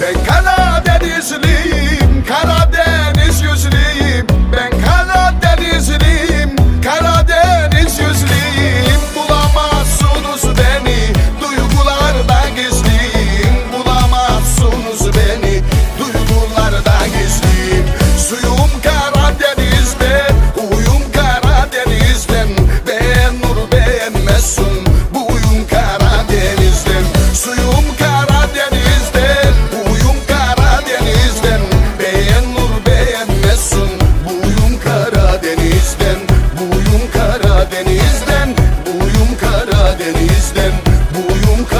Ben Karadenizliyim Karadeniz Karadeniz'den Buyum Karadeniz'den